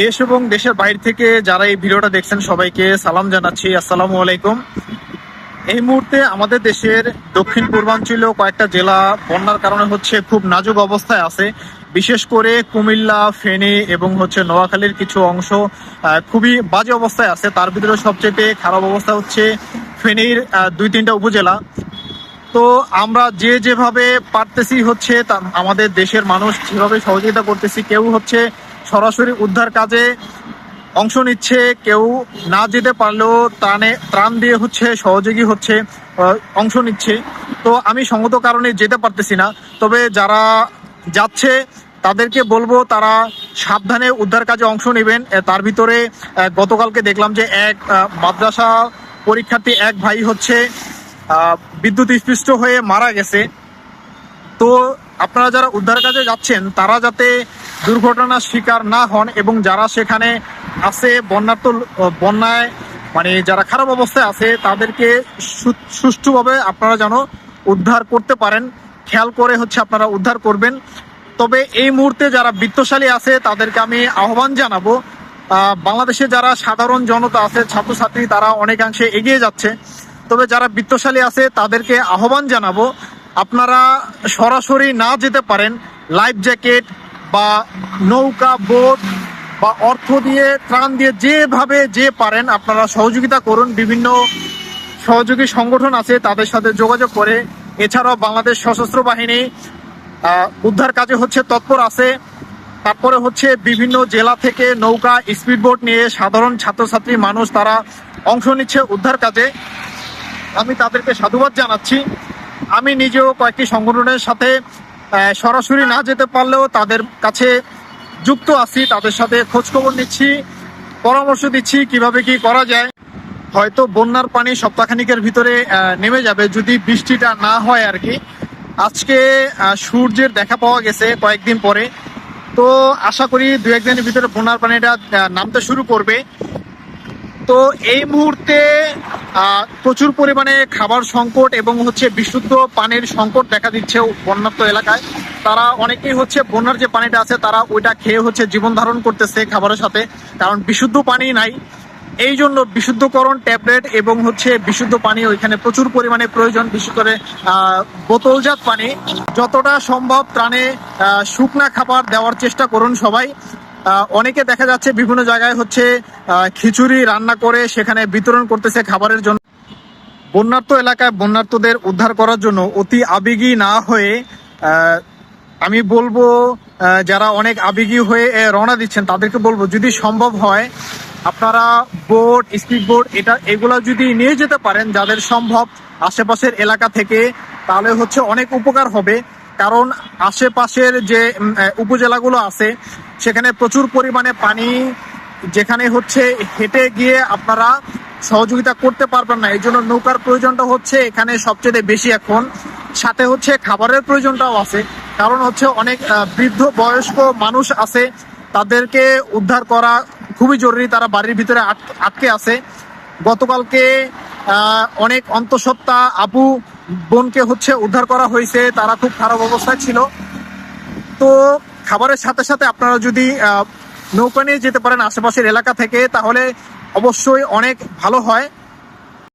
দেশ এবং দেশের বাইরে থেকে যারা এই ভিডিওটা দেখছেন, সবাইকে সালাম জানাচ্ছি। আসসালামু আলাইকুম। এই মুহূর্তে আমাদের দেশের দক্ষিণ পূর্বাঞ্চলীয় কয়েকটা জেলা বন্যার কারণে হচ্ছে খুব নাজুক অবস্থায় আছে। বিশেষ করে কুমিল্লা, ফেনী এবং হচ্ছে নোয়াখালীর কিছু অংশ খুবই বাজে অবস্থায় আছে। তার ভিতরে সবচেয়ে খারাপ অবস্থা হচ্ছে ফেনীর দুই তিনটা উপজেলা। তো আমরা যে যেভাবে পারতেছি হচ্ছে আমাদের দেশের মানুষ যেভাবে সহযোগিতা করতেছি, কেউ হচ্ছে সরাসরি উদ্ধার কাজে অংশ নিচ্ছে, কেউ না যেতে পারলেও ত্রাণে, ত্রাণ দিয়ে হচ্ছে, সহযোগী হচ্ছে অংশ নিচ্ছে। তো আমি সঙ্গত কারণে যেতে পারতেছি না। তবে যারা যাচ্ছে, তাদেরকে বলব তারা সাবধানে উদ্ধার কাজে অংশ নেবেন। তার ভিতরে গতকালকে দেখলাম যে এক মাদ্রাসা পরীক্ষার্থী এক ভাই হচ্ছে বিদ্যুৎ স্পৃষ্ট হয়ে মারা গেছে। তো আপনারা যারা উদ্ধার কাজে যাচ্ছেন, তারা যাতে দুর্ঘটনার শিকার না হন এবং যারা সেখানে আছে বন্যার তো বন্যায় মানে যারা খারাপ অবস্থায় আছে, তাদেরকে সুষ্ঠুভাবে আপনারা যেন উদ্ধার করতে পারেন। খেয়াল করে হচ্ছে আপনারা উদ্ধার করবেন। তবে এই মুহূর্তে যারা বৃত্তশালী আছে, তাদেরকে আমি আহ্বান জানাব বাংলাদেশে যারা সাধারণ জনতা আছে, ছাত্রছাত্রী, তারা অনেকাংশে এগিয়ে যাচ্ছে। তবে যারা বৃত্তশালী আছে, তাদেরকে আহ্বান জানাব আপনারা সরাসরি না যেতে পারেন লাইফ জ্যাকেট বা নৌকা, বোট বা অর্থ দিয়ে, ত্রাণ দিয়ে যেভাবে যে পারেন আপনারা সহযোগিতা করুন। বিভিন্ন সহযোগী সংগঠন আছে, তাদের সাথে যোগাযোগ করে। এছাড়াও বাংলাদেশ সশস্ত্র বাহিনী উদ্ধার কাজে হচ্ছে তৎপর আছে। তারপরে হচ্ছে বিভিন্ন জেলা থেকে নৌকা, স্পিডবোট নিয়ে সাধারণ ছাত্রছাত্রী মানুষ তারা অংশ নিচ্ছে উদ্ধার কাজে। আমি তাদেরকে সাধুবাদ জানাচ্ছি। আমি নিজেও কয়েকটি সংগঠনের সাথে সরাসরি না যেতে পারলেও তাদের কাছে যুক্ত আছি, তাদের সাথে খোঁজখবর নিচ্ছি, পরামর্শ দিচ্ছি কীভাবে কি করা যায়। হয়তো বন্যার পানি সপ্তাহখানিকের ভিতরে নেমে যাবে যদি বৃষ্টিটা না হয় আর কি। আজকে সূর্যের দেখা পাওয়া গেছে কয়েকদিন পরে। তো আশা করি দু একদিনের ভিতরে বন্যার পানিটা নামতে শুরু করবে। তো এই মুহূর্তে প্রচুর পরিমাণে খাবার সংকট এবং হচ্ছে বিশুদ্ধ পানির সংকট দেখা দিচ্ছে বন্যার্ত এলাকায়। তারা অনেকেই হচ্ছে বন্যার যে পানিটা আছে, তারা ওইটা খেয়ে হচ্ছে জীবন ধারণ করতেছে খাবারের সাথে, কারণ বিশুদ্ধ পানি নাই। এই জন্য বিশুদ্ধকরণ ট্যাবলেট এবং হচ্ছে বিশুদ্ধ পানি ওইখানে প্রচুর পরিমাণে প্রয়োজন, বিশেষ করে বোতলজাত পানি। যতটা সম্ভব প্রাণে শুকনা খাবার দেওয়ার চেষ্টা করুন সবাই। অনেকে দেখা যাচ্ছে বিভিন্ন জায়গায় হচ্ছে খিচুড়ি রান্না করে সেখানে বিতরণ করতেছে খাবারের জন্য। বন্যার্ত এলাকায় বন্যার্তদের উদ্ধার করার জন্য অতি আবেগী না হয়ে আমি বলব যারা অনেক আবেগী হয়ে রওনা দিচ্ছেন, তাদেরকে বলব, যদি সম্ভব হয়, আপনারা বোট, স্পিড বোট, এটা, এগুলা যদি নিয়ে যেতে পারেন, যাদের সম্ভব আশেপাশের এলাকা থেকে, তাহলে হচ্ছে অনেক উপকার হবে। কারণ আশেপাশের যে উপজেলাগুলো আছে, সেখানে প্রচুর পরিমাণে পানি, যেখানে হচ্ছে হেঁটে গিয়ে আপনারা সহযোগিতা করতে পারবেন না। এই জন্য নৌকার প্রয়োজনটা হচ্ছে এখানে সবচেয়ে বেশি এখন। সাথে হচ্ছে খাবারের প্রয়োজনটাও আছে। কারণ হচ্ছে অনেক বৃদ্ধ বয়স্ক মানুষ আছে, তাদেরকে উদ্ধার করা খুবই জরুরি। তারা বাড়ির ভিতরে আট- আটকে আছে। গতকালকে অনেক অন্তঃসত্ত্বা আপু বোনকে হচ্ছে উদ্ধার করা হয়েছে, তারা খুব খারাপ অবস্থায় ছিল। তো খাবারের সাথে সাথে আপনারা যদি নৌকা নিয়ে যেতে পারেন আশেপাশের এলাকা থেকে, তাহলে অবশ্যই অনেক ভালো হয়।